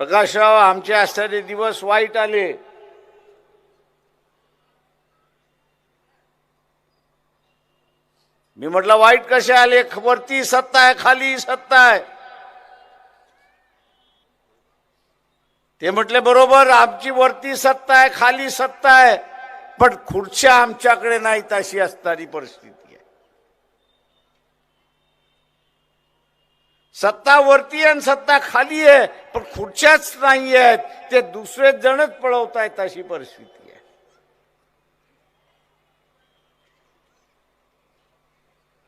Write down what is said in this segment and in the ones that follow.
प्रकाशराव आमचे असणारे दिवस वाईट आले. मी म्हटलं वाईट कसे आले? वरती सत्ता आहे खाली सत्ता आहे. ते म्हटले बरोबर आमची वरती सत्ता आहे खाली सत्ता आहे पण खुर्च्या आमच्याकडे नाहीत अशी असणारी परिस्थिती आहे सत्ता वरती आहे आणि सत्ता खाली आहे पण खुर्च्याच नाही आहेत. ते दुसरे जणच पळवतायत अशी परिस्थिती आहे.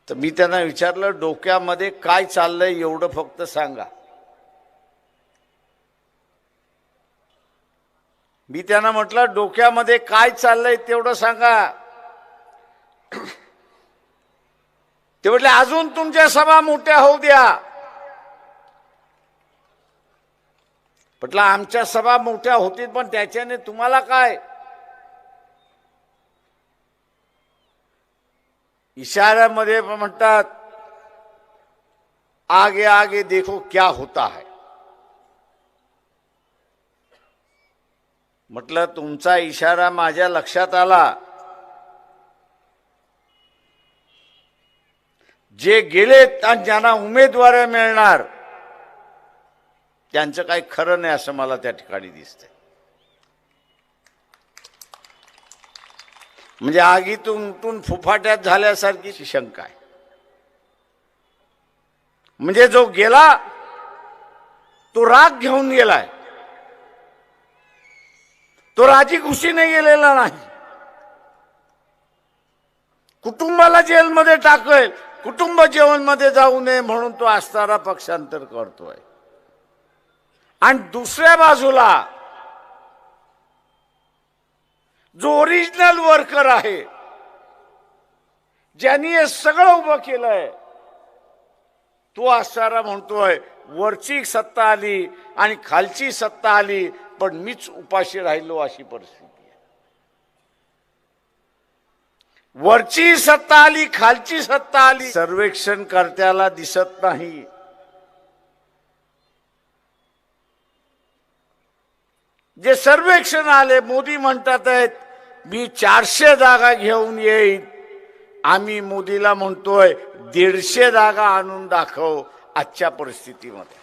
तर मी त्यांना विचारलं डोक्यामध्ये काय चाललंय एवढं फक्त सांगा. मी त्यांना म्हटलं डोक्यामध्ये काय चाललंय तेवढं सांगा. ते म्हटले अजून तुमच्या सभा मोठ्या होऊ द्या. म्हटलं आमच्या सभा मोठ्या होतील पण त्याच्याने तुम्हाला काय? इशाऱ्यामध्ये म्हणतात आगे आगे देखो क्या होता है. म्हटलं तुमचा इशारा माझ्या लक्षात आला. जे गेलेत आणि ज्यांना उमेदवार मिळणार. त्यांचं काही खरं नाही असं मला त्या ठिकाणी दिसतंय. म्हणजे आगीतून उठून फुफाट्यात झाल्यासारखी शंका आहे. म्हणजे जो गेला तो राग घेऊन गेलाय. तो राजी खुशीने गेलेला नाही. कुटुंबाला जेलमध्ये टाकेल कुटुंब जेवणमध्ये जाऊ नये म्हणून तो असणारा पक्षांतर करतोय. आणि दुसऱ्या बाजूला जो ओरिजिनल वर्कर आहे ज्यांनी हे सगळं उभं केलंय तो असणारा म्हणतोय वरची सत्ता आली आणि खालची सत्ता आली पण मीच उपाशी राहिलो अशी परिस्थिती आहे. वरची सत्ता आली खालची सत्ता आली. सर्वेक्षण कर्त्याला दिसत नाही. जे सर्वेक्षण आले मोदी म्हणतात आहेत मी चारशे जागा घेऊन येईन. आम्ही मोदीला म्हणतोय दीडशे जागा आणून दाखव आजच्या परिस्थितीमध्ये.